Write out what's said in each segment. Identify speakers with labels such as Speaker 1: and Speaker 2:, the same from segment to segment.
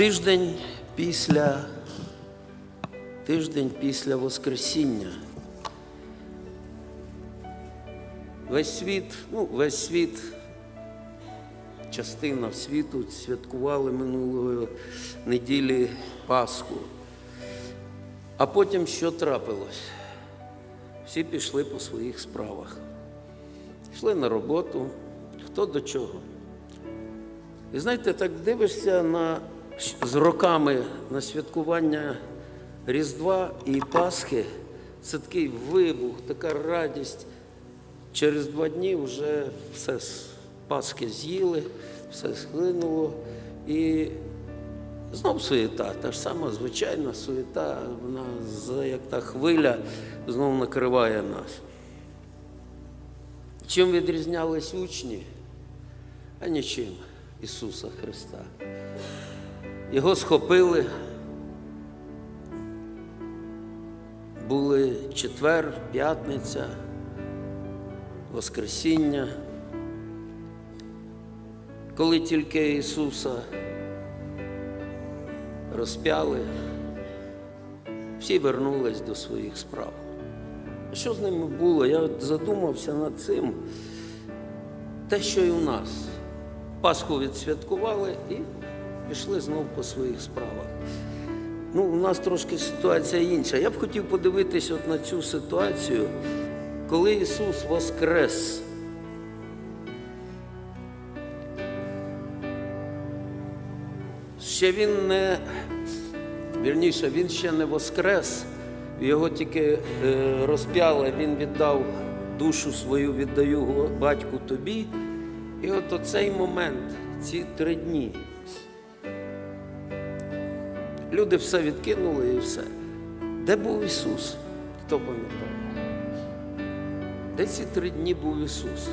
Speaker 1: Тиждень після, тиждень після Воскресіння. Весь світ, ну, весь світ, частина світу святкували минулої неділі Пасху. А потім що трапилось? Всі пішли по своїх справах. Йшли на роботу, хто до чого. І знаєте, так дивишся на, з роками на святкування Різдва і Пасхи, це такий вибух, така радість. Через два дні вже все з Пасхи з'їли, все схлинуло. І знов суєта, та ж сама звичайна суєта, вона як та хвиля знов накриває нас. Чим відрізнялись учні? А нічим Ісуса Христа. Його схопили. Були четвер, п'ятниця, Воскресіння. Коли тільки Ісуса розп'яли, всі вернулись до своїх справ. Що з ними було? Я задумався над цим. Те, що і у нас. Пасху відсвяткували і пішли знов по своїх справах. Ну, у нас трошки ситуація інша. Я б хотів подивитись от на цю ситуацію, коли Ісус воскрес. Ще Він не, вірніше, Він ще не воскрес, його тільки е, розп'яли, Він віддав душу свою, віддаю батьку тобі. І от оцей момент, ці три дні. Люди все відкинули і все. Де був Ісус? Хто пам'ятає? Де ці три дні був Ісус?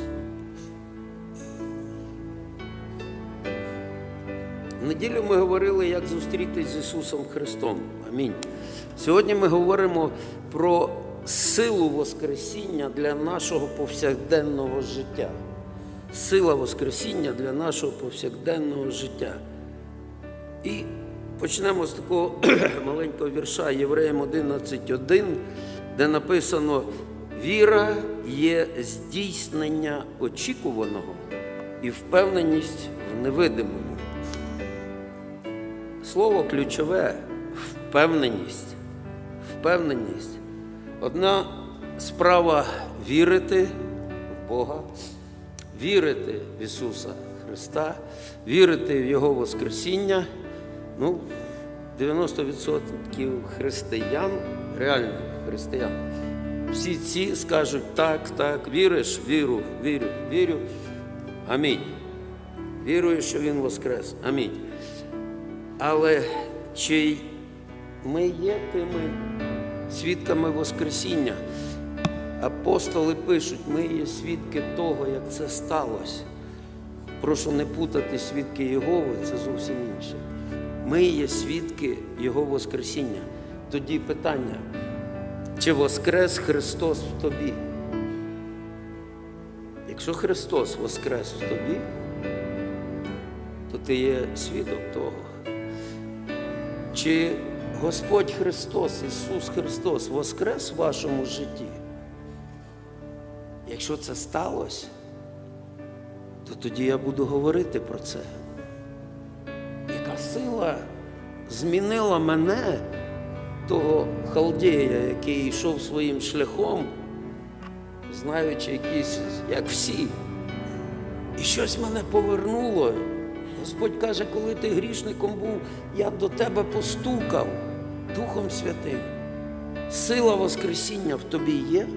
Speaker 1: В неділю ми говорили, як зустрітись з Ісусом Христом. Амінь. Сьогодні ми говоримо про силу Воскресіння для нашого повсякденного життя. Сила Воскресіння для нашого повсякденного життя. І почнемо з такого маленького вірша Євреям 11.1, де написано: віра є здійснення очікуваного і впевненість в невидимому. Слово ключове впевненість. Впевненість. Одна справа вірити в Бога, вірити в Ісуса Христа, вірити в Його Воскресіння. Ну, 90% християн, реально християн. Всі ці скажуть так, так, віриш, віру, вірю, вірю. Амінь. Вірую, що Він воскрес. Амінь. Але чи ми є тими свідками Воскресіння? Апостоли пишуть, ми є свідки того, як це сталося. Прошу не путати свідки Єгови, це зовсім інше. Ми є свідки Його Воскресіння. Тоді питання, чи Воскрес Христос в тобі? Якщо Христос Воскрес в тобі, то ти є свідок того. Чи Господь Христос, Ісус Христос воскрес в вашому житті? Якщо це сталося, то тоді я буду говорити про це. Сила змінила мене, того халдея, який йшов своїм шляхом, знаючи якісь, як всі. І щось мене повернуло. Господь каже, коли ти грішником був, я до тебе постукав Духом Святим. Сила Воскресіння в тобі є.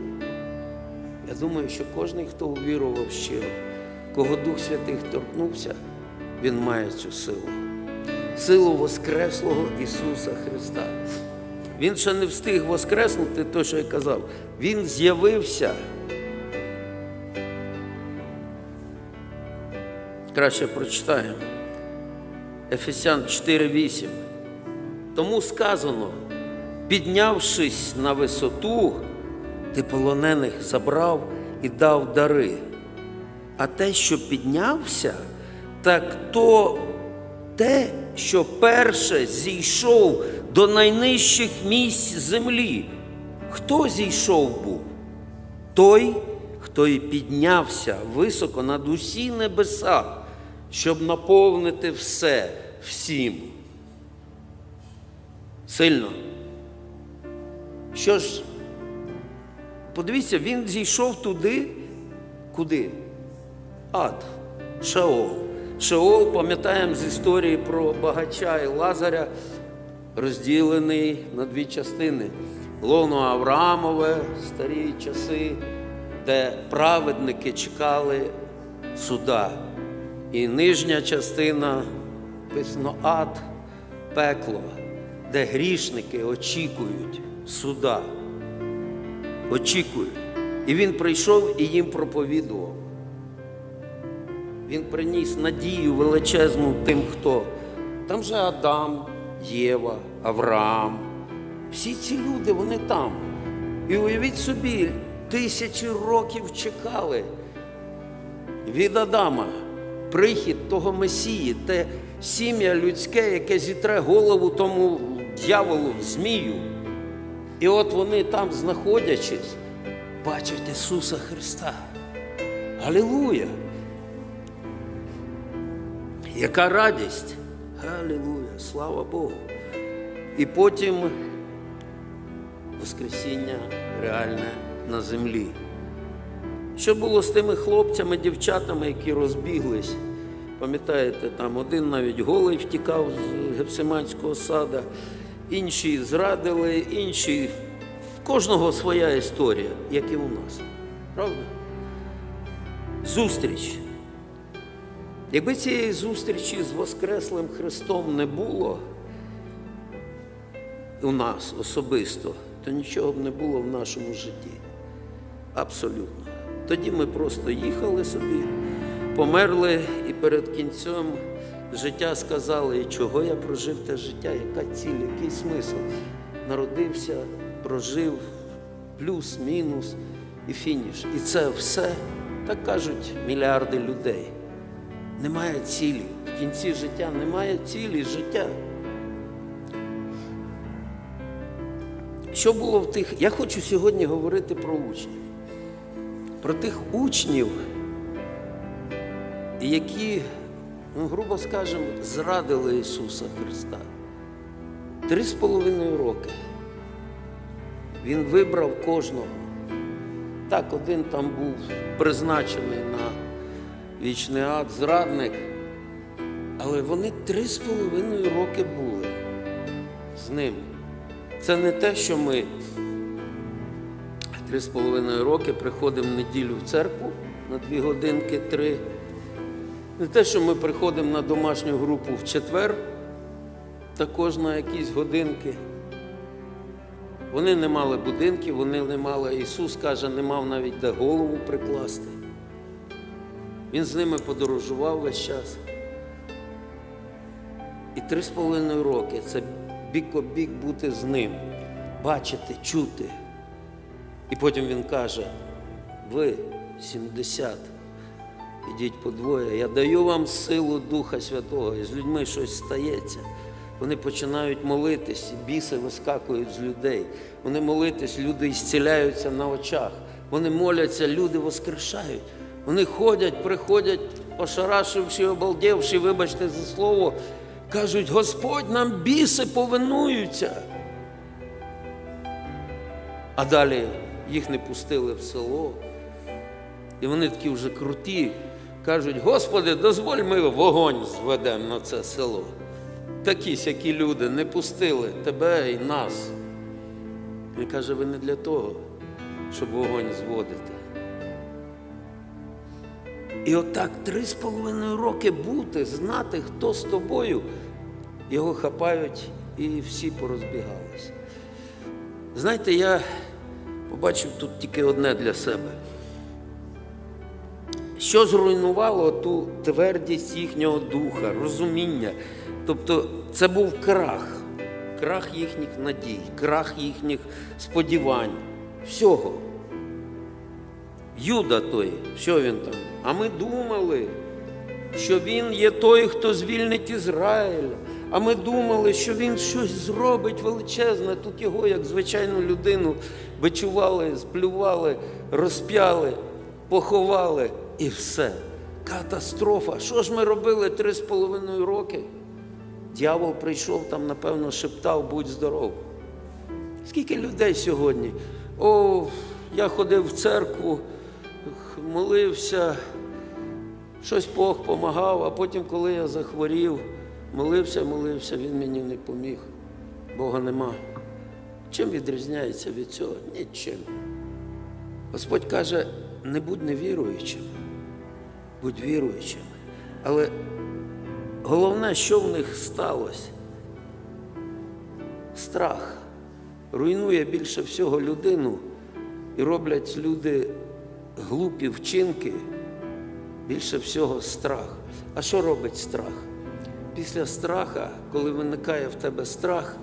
Speaker 1: Я думаю, що кожен, хто увірував щиро, кого Дух Святий торкнувся, він має цю силу. Силу Воскреслого Ісуса Христа. Він ще не встиг воскреснути, то, що я казав. Він з'явився. Краще прочитаємо. Ефесян 4:8. Тому сказано, піднявшись на висоту, ти полонених забрав і дав дари. А те, що піднявся, так то те, що перше зійшов до найнижчих місць землі. Хто зійшов був? Той, хто і піднявся високо над усі небеса, щоб наповнити все всім. Сильно. Що ж, подивіться, він зійшов туди, куди? Ад, Шеол. Шеол, пам'ятаємо з історії про багача і Лазаря, розділений на дві частини. Лоно Авраамове, старі часи, де праведники чекали суда. І нижня частина, написано ад, пекло, де грішники очікують суда. Очікують. І він прийшов і їм проповідував. Він приніс надію величезну тим, хто. Там же Адам, Єва, Авраам. Всі ці люди, вони там. І уявіть собі, тисячі років чекали від Адама прихід того Месії, те сім'я людське, яке зітре голову тому дьяволу, змію. І от вони там, знаходячись, бачать Ісуса Христа. Галілуя! Яка радість! Галілуя! Слава Богу! І потім Воскресіння реальне на землі. Що було з тими хлопцями, дівчатами, які розбіглись? Пам'ятаєте, там один навіть голий втікав з Гефсиманського сада, інші зрадили, інші. В кожного своя історія, як і у нас. Правда? Зустріч. Якби цієї зустрічі з Воскреслим Христом не було у нас особисто, то нічого б не було в нашому житті. Абсолютно. Тоді ми просто їхали собі, померли і перед кінцем життя сказали, і чого я прожив те життя, яка ціль, який смисл. Народився, прожив, плюс, мінус і фініш. І це все, так кажуть мільярди людей. Немає цілі. В кінці життя немає цілі життя. Що було в тих. Я хочу сьогодні говорити про учнів. Про тих учнів, які, ну, грубо скажемо, зрадили Ісуса Христа. Три з половиною роки. Він вибрав кожного. Так, один там був призначений на вічний ад, зрадник. Але вони три з половиною роки були з ним. Це не те, що ми три з половиною роки приходимо в неділю в церкву на дві годинки, три. Не те, що ми приходимо на домашню групу в четвер, також на якісь годинки. Вони не мали будинків, вони не мали, Ісус каже, не мав навіть де голову прикласти. Він з ними подорожував весь час. І три з половиною роки це бік о бік бути з ним, бачити, чути. І потім він каже: ви 70, ідіть по двоє, я даю вам силу Духа Святого, і з людьми щось стається. Вони починають молитись, біси вискакують з людей. Вони молитись, люди ісціляються на очах. Вони моляться, люди воскрешають. Вони ходять, приходять, ошарашивши, обалдівши, вибачте за слово, кажуть, Господь, нам біси повинуються. А далі їх не пустили в село. І вони такі вже круті, кажуть, Господи, дозволь ми вогонь зведемо на це село. Такі сякі люди не пустили тебе і нас. Він каже, ви не для того, щоб вогонь зводити. І отак три з половиною роки бути, знати, хто з тобою, його хапають і всі порозбігалися. Знаєте, я побачив тут тільки одне для себе. Що зруйнувало ту твердість їхнього духа, розуміння? Тобто це був крах, крах їхніх надій, крах їхніх сподівань, всього. Юда той, що він там? А ми думали, що Він є той, хто звільнить Ізраїль. А ми думали, що він щось зробить величезне. Тут його, як звичайну людину, бичували, сплювали, розп'яли, поховали і все. Катастрофа. Що ж ми робили три з половиною роки? Дьявол прийшов там, напевно, шептав, будь здоров. Скільки людей сьогодні? О, я ходив в церкву, молився, щось Бог помагав, а потім, коли я захворів, молився, молився, він мені не поміг. Бога нема. Чим відрізняється від цього? Нічим. Господь каже, не будь невіруючим, будь віруючим. Але головне, що в них сталося? Страх руйнує більше всього людину і роблять люди глупі вчинки, більше всього страх. А що робить страх? Після страха, коли виникає в тебе страх,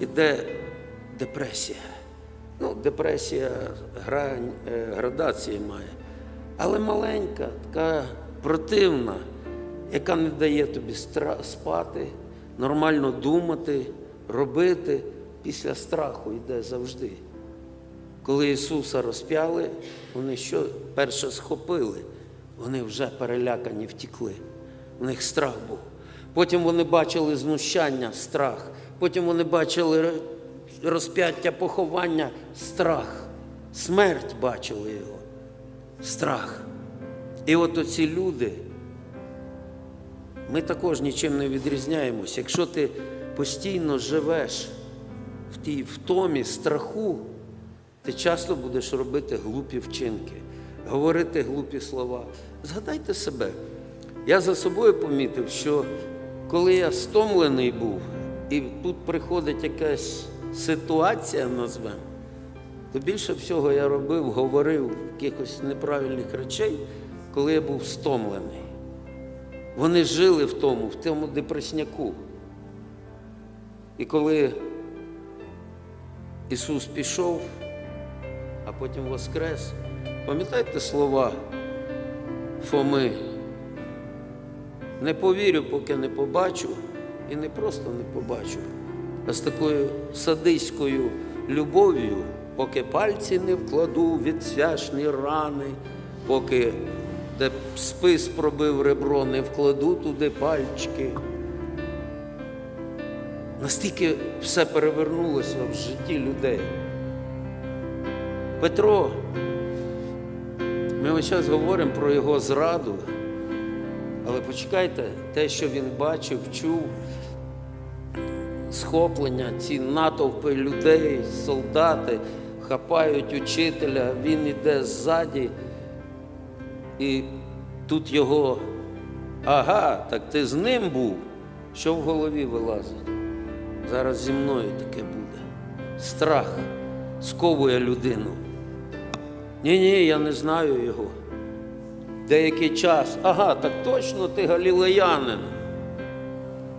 Speaker 1: іде депресія. Ну, депресія грань, е, градації має, але маленька, така противна, яка не дає тобі спати, нормально думати, робити. Після страху йде завжди. Коли Ісуса розп'яли, вони що перше схопили, вони вже перелякані втікли. У них страх був. Потім вони бачили знущання, страх. Потім вони бачили розп'яття, поховання, страх. Смерть бачили його. Страх. І от оці люди, ми також нічим не відрізняємось. Якщо ти постійно живеш в тій втомі, страху, ти часто будеш робити глупі вчинки, говорити глупі слова. Згадайте себе. Я за собою помітив, що коли я стомлений був, і тут приходить якась ситуація, назвемо, то більше всього я робив, говорив якихось неправильних речей, коли я був стомлений. Вони жили в тому, в тому депресняку. І коли Ісус пішов, потім воскрес, пам'ятаєте слова Фоми? Не повірю, поки не побачу, і не просто не побачу, а з такою садиською любов'ю, поки пальці не вкладу від свячні рани, поки де спис пробив ребро, не вкладу туди пальчики. Настільки все перевернулося в житті людей. Петро, ми час говоримо про його зраду, але почекайте, те, що він бачив, чув, схоплення, ці натовпи людей, солдати хапають учителя, він іде ззаді, і тут його, ага, так ти з ним був, що в голові вилазить. Зараз зі мною таке буде. Страх сковує людину. Ні, ні, я не знаю його. Деякий час. Ага, так точно ти галілеянин.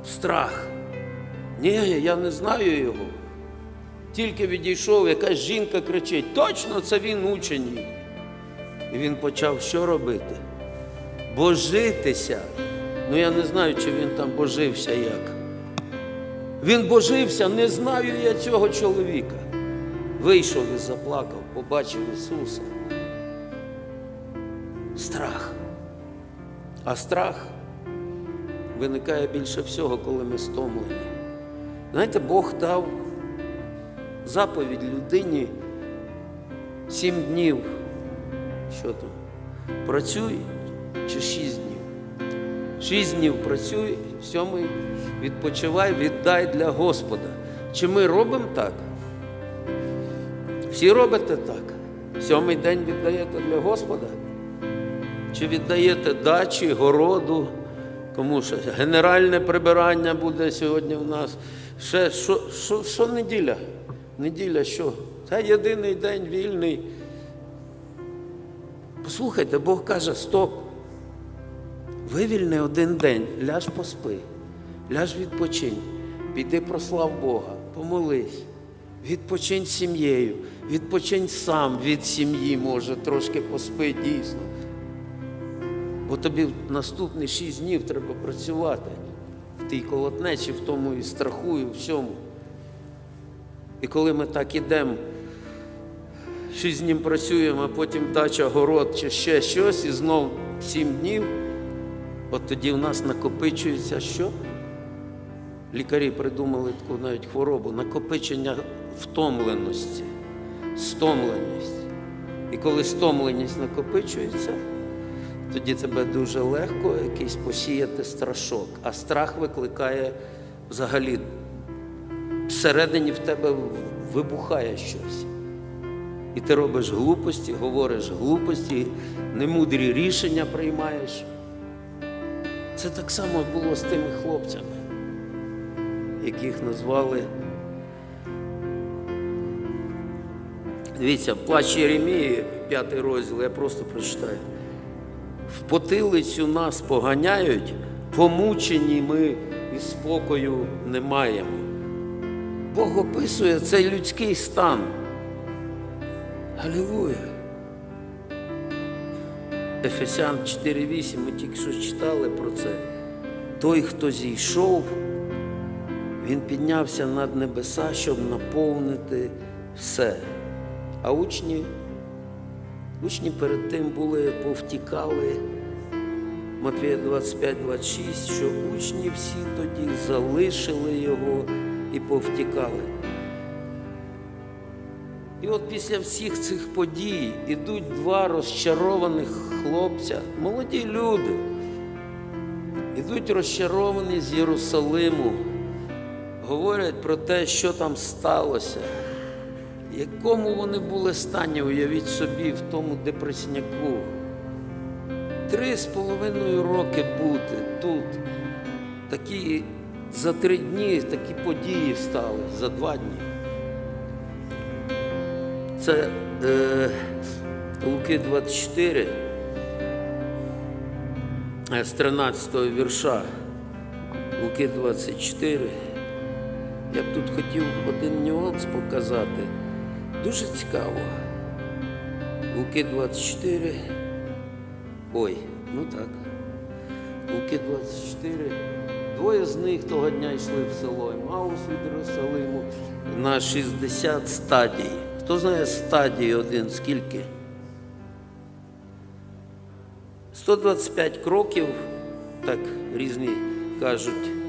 Speaker 1: Страх. Ні, я не знаю його. Тільки відійшов, якась жінка кричить, точно це він учень. її». І він почав що робити? Божитися. Ну я не знаю, чи він там божився як. Він божився, не знаю я цього чоловіка. Вийшов і заплакав, побачив Ісуса. Страх. А страх виникає більше всього, коли ми стомлені. Знаєте, Бог дав заповідь людині сім днів. Що там? Працюй чи шість днів? Шість днів працюй, сьомий відпочивай, віддай для Господа. Чи ми робимо так? Всі робите так. Сьомий день віддаєте для Господа? Чи віддаєте дачі, городу? Кому ще генеральне прибирання буде сьогодні в нас. Ще що, що, що неділя? Неділя що? Це єдиний день вільний. Послухайте, Бог каже, стоп. Вивільни один день, ляж поспи, ляж відпочинь, піди прослав Бога, помолись, відпочинь сім'єю, відпочинь сам від сім'ї, може, трошки поспи дійсно. Бо тобі наступні шість днів треба працювати в тій колотнечі, в тому і страху, і всьому. І коли ми так ідемо, шість днів працюємо, а потім дача, город чи ще щось, і знов сім днів, от тоді в нас накопичується що? Лікарі придумали таку навіть хворобу накопичення втомленості, стомленість. І коли стомленість накопичується, тоді тебе дуже легко якийсь посіяти страшок. А страх викликає взагалі всередині в тебе вибухає щось. І ти робиш глупості, говориш глупості, немудрі рішення приймаєш. Це так само було з тими хлопцями, яких назвали. Дивіться, плач Єремії, п'ятий розділ, я просто прочитаю. В потилицю нас поганяють, помучені ми і спокою не маємо. Бог описує цей людський стан. Алілуя. Ефесян 4.8, ми тільки що читали про це. Той, хто зійшов, він піднявся над небеса, щоб наповнити все. А учні, учні перед тим були, повтікали. Матвія 25-26, що учні всі тоді залишили його і повтікали. І от після всіх цих подій ідуть два розчарованих хлопця, молоді люди, ідуть розчаровані з Єрусалиму, говорять про те, що там сталося, якому вони були стані, уявіть собі, в тому депресняку. Три з половиною роки бути тут. Такі за три дні такі події стали, за два дні. Це е, Луки 24, е, з 13 вірша. Луки 24. Я б тут хотів один нюанс показати. Дуже цікаво. Луки 24. Ой, ну так. Луки 24. Двоє з них того дня йшли в село Емаус від Єрусалиму на 60 стадій. Хто знає стадії один скільки? 125 кроків, так різні кажуть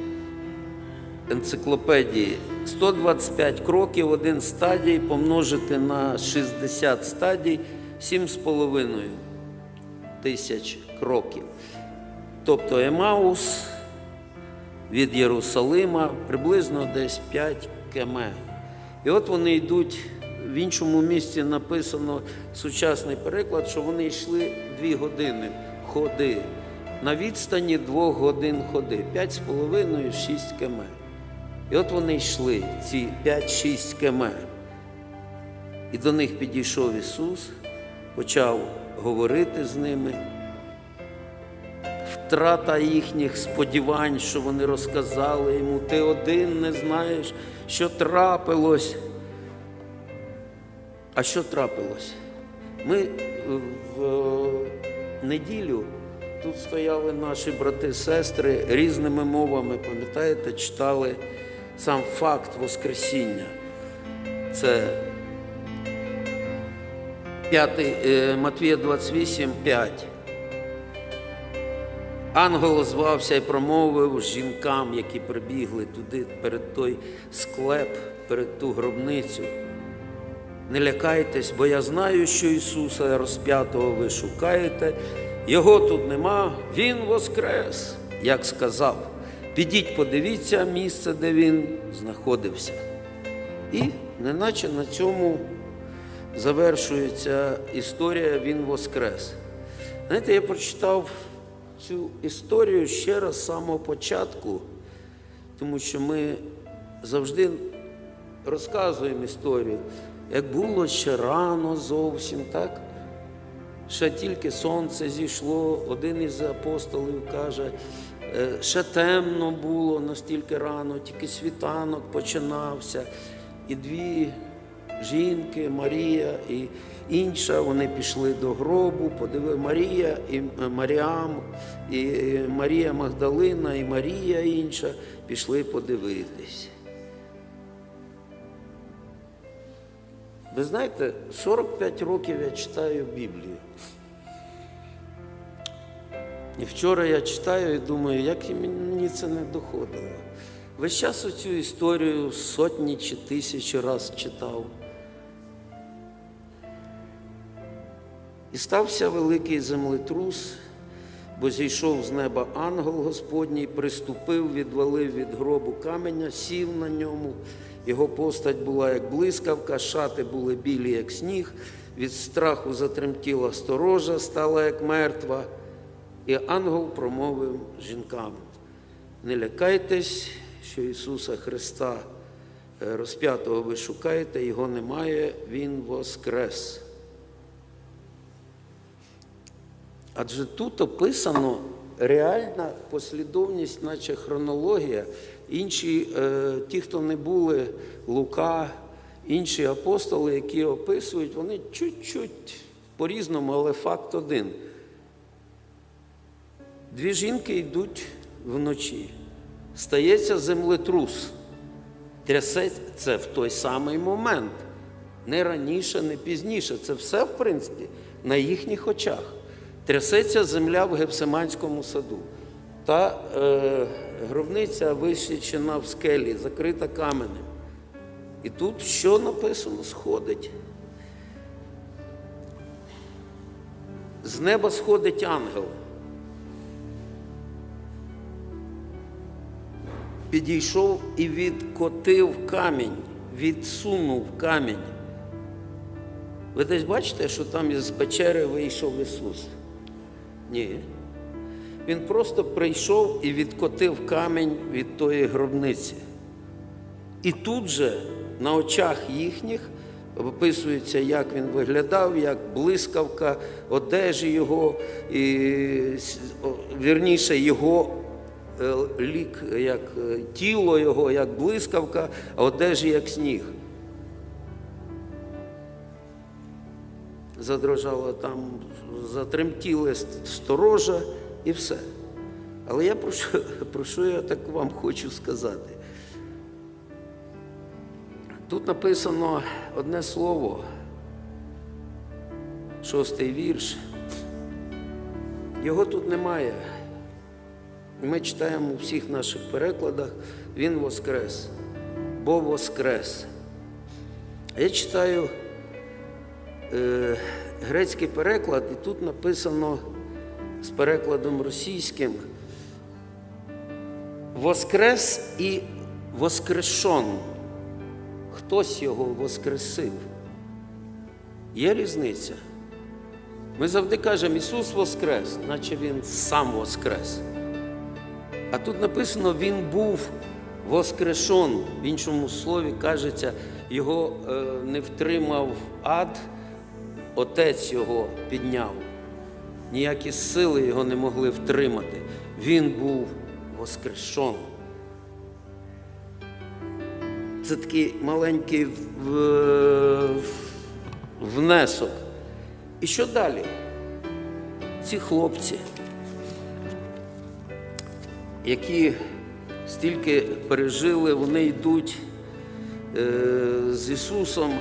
Speaker 1: енциклопедії. 125 кроків, один стадій помножити на 60 стадій, 7,5 тисяч кроків. Тобто Емаус від Єрусалима приблизно десь 5 км. І от вони йдуть, в іншому місці написано сучасний переклад, що вони йшли 2 години ходи. На відстані 2 годин ходи, 5,5-6 км. І от вони йшли, ці 5-6 км. І до них підійшов Ісус, почав говорити з ними. Втрата їхніх сподівань, що вони розказали йому, ти один не знаєш, що трапилось. А що трапилось? Ми в неділю тут стояли наші брати сестри різними мовами, пам'ятаєте, читали сам факт Воскресіння. Це 5, Матвія 28, 5. Ангел звався і промовив жінкам, які прибігли туди перед той склеп, перед ту гробницю. Не лякайтесь, бо я знаю, що Ісуса розп'ятого ви шукаєте. Його тут нема, Він воскрес, як сказав. Підіть, подивіться місце, де він знаходився. І неначе на цьому завершується історія Він воскрес. Знаєте, я прочитав цю історію ще раз з самого початку, тому що ми завжди розказуємо історію, як було ще рано зовсім, так? Ще тільки сонце зійшло, один із апостолів каже, «Е, ще темно було настільки рано, тільки світанок починався. І дві жінки, Марія і інша. Вони пішли до гробу, подиви Марія і е, Маріам, і Марія Магдалина, і Марія інша пішли подивитись. Ви знаєте, 45 років я читаю Біблію. І вчора я читаю і думаю, як і мені це не доходило. Весь час оцю історію сотні чи тисячі раз читав. І стався великий землетрус, бо зійшов з неба ангел Господній, приступив, відвалив від гробу каменя, сів на ньому. Його постать була як блискавка, шати були білі, як сніг. Від страху затремтіла сторожа, стала як мертва. І ангел промовив жінкам: не лякайтесь, що Ісуса Христа е, розп'ятого ви шукаєте, Його немає, Він воскрес. Адже тут описано реальна послідовність, наче хронологія. Інші, е, ті, хто не були Лука, інші апостоли, які описують, вони чуть-чуть по-різному, але факт один. Дві жінки йдуть вночі. Стається землетрус. Трясеться в той самий момент. Не раніше, не пізніше. Це все, в принципі, на їхніх очах. Трясеться земля в Гефсиманському саду. Та е, гробниця висічена в скелі, закрита каменем. І тут що написано? Сходить. З неба сходить ангел. Підійшов і відкотив камінь, відсунув камінь. Ви десь бачите, що там із печери вийшов Ісус? Ні. Він просто прийшов і відкотив камінь від тої гробниці. І тут же на очах їхніх описується, як він виглядав, як блискавка одежі його, і вірніше, його лік, як е, тіло його, як блискавка, а одежі як сніг. Задрожало там, затремтіли сторожа і все. Але я про що, про що я так вам хочу сказати? Тут написано одне слово, шостий вірш. Його тут немає. Ми читаємо у всіх наших перекладах, Він воскрес, бо воскрес. Я читаю е, грецький переклад, і тут написано з перекладом російським Воскрес і воскрешон. Хтось його воскресив. Є різниця. Ми завжди кажемо Ісус Воскрес, наче Він сам Воскрес. А тут написано, Він був воскрешон. В іншому слові кажеться, його е, не втримав ад, отець його підняв. Ніякі сили його не могли втримати. Він був воскрешон. Це такий маленький внесок. І що далі? Ці хлопці, які стільки пережили, вони йдуть е, з Ісусом,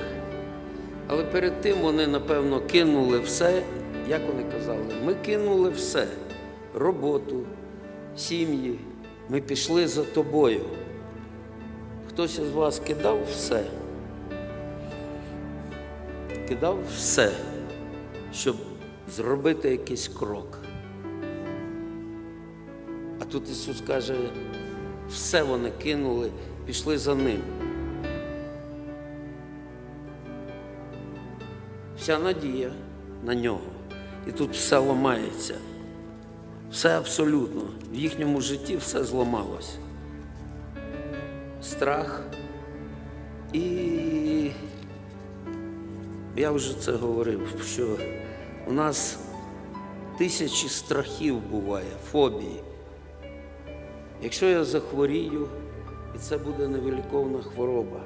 Speaker 1: але перед тим вони, напевно, кинули все, як вони казали, ми кинули все, роботу, сім'ї, ми пішли за тобою. Хтось із вас кидав все? Кидав все, щоб зробити якийсь крок. Тут Ісус каже, все вони кинули, пішли за ним. Вся надія на нього. І тут все ламається. Все абсолютно. В їхньому житті все зламалось страх. І я вже це говорив, що у нас тисячі страхів буває, фобії. Якщо я захворію, і це буде невиліковна хвороба,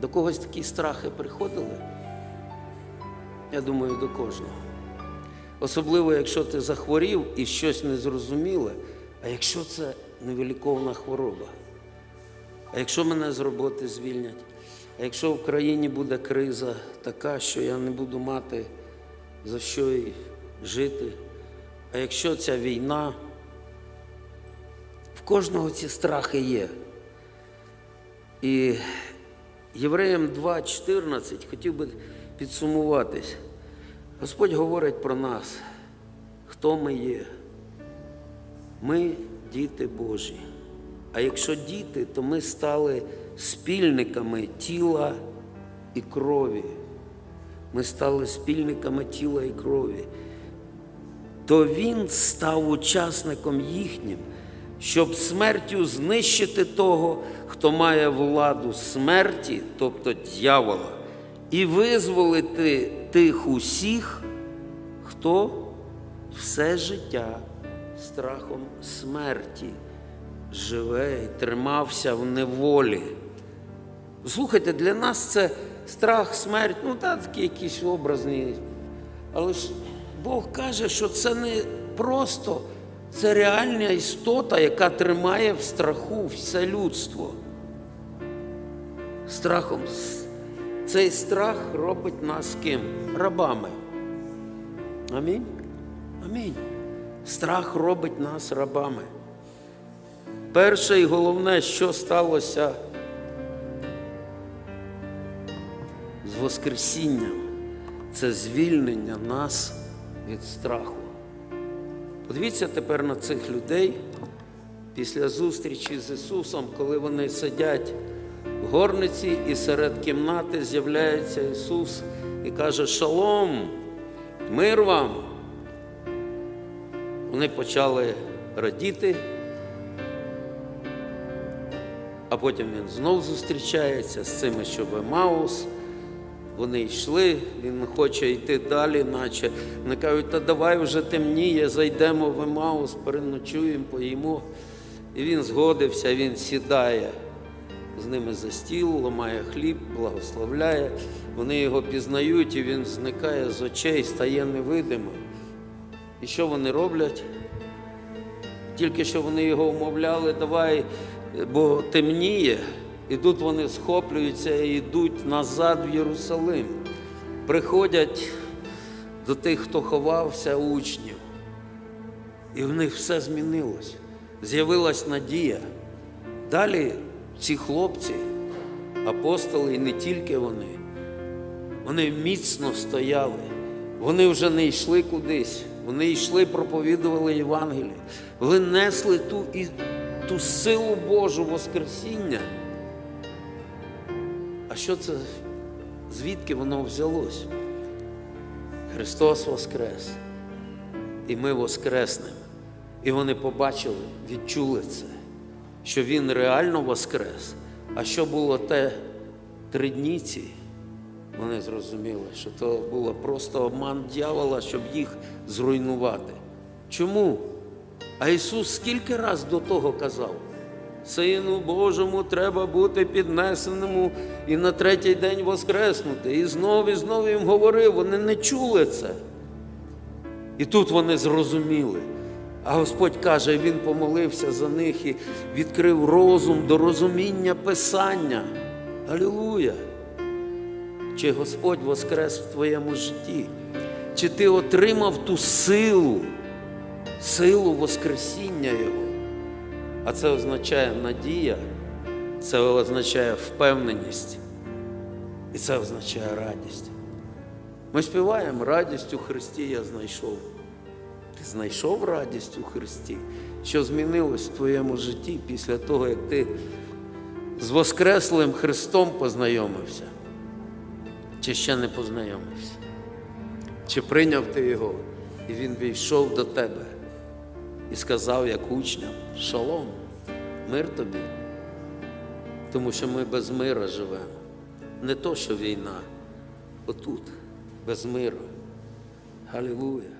Speaker 1: До когось такі страхи приходили? Я думаю, до кожного. Особливо, якщо ти захворів і щось незрозуміле, а якщо це невиліковна хвороба. А якщо мене з роботи звільнять, а якщо в країні буде криза така, що я не буду мати за що і жити, а якщо ця війна, кожного ці страхи є. І Євреям 2.14 хотів би підсумуватись. Господь говорить про нас, хто ми є. Ми діти Божі. А якщо діти, то ми стали спільниками тіла і крові. Ми стали спільниками тіла і крові. То Він став учасником їхнім, щоб смертю знищити того, хто має владу смерті, тобто дьявола, і визволити тих усіх, хто все життя страхом смерті живе і тримався в неволі. Слухайте, для нас це страх, смерть, ну так, такі якісь образні. Але ж Бог каже, що це не просто, це реальна істота, яка тримає в страху все людство. Страхом. Цей страх робить нас ким? Рабами. Амінь. Амінь. Страх робить нас рабами. Перше і головне, що сталося з Воскресінням, це звільнення нас від страху. Подивіться тепер на цих людей після зустрічі з Ісусом, коли вони сидять в горниці і серед кімнати з'являється Ісус і каже: Шалом, мир вам. Вони почали радіти. А потім він знов зустрічається з цими, що в Емаус. Вони йшли, він хоче йти далі, наче. Вони кажуть, та давай вже темніє, зайдемо в Емаус, переночуємо, поїмо. І він згодився, він сідає з ними за стіл, ламає хліб, благословляє. Вони його пізнають, і він зникає з очей, стає невидимим. І що вони роблять? Тільки що вони його умовляли, давай, бо темніє. І тут вони схоплюються і йдуть назад в Єрусалим. Приходять до тих, хто ховався учнів. І в них все змінилось. З'явилась надія. Далі ці хлопці, апостоли, і не тільки вони, вони міцно стояли. Вони вже не йшли кудись. Вони йшли, проповідували Євангеліє. Вони несли ту, і, ту силу Божу Воскресіння. Що це? Звідки воно взялось? Христос Воскрес. І ми Воскреснемо. І вони побачили, відчули це, що Він реально Воскрес. А що було те три дні ці? Вони зрозуміли, що то було просто обман дьявола, щоб їх зруйнувати. Чому? А Ісус скільки раз до того казав? Сину Божому треба бути піднесеному і на третій день воскреснути. І знов і знов їм говорив, вони не чули це. І тут вони зрозуміли. А Господь каже, Він помолився за них і відкрив розум до розуміння Писання. Алілуя! Чи Господь воскрес в твоєму житті? Чи ти отримав ту силу, силу Воскресіння Його? А це означає надія, це означає впевненість, і це означає радість. Ми співаємо радість у Христі я знайшов. Ти знайшов радість у Христі, що змінилось в твоєму житті після того, як ти з Воскреслим Христом познайомився, чи ще не познайомився, чи прийняв ти Його, і Він війшов до тебе і сказав, як учням, шалом, мир тобі. Тому що ми без мира живемо. Не то, що війна, отут, без миру. Халілуя.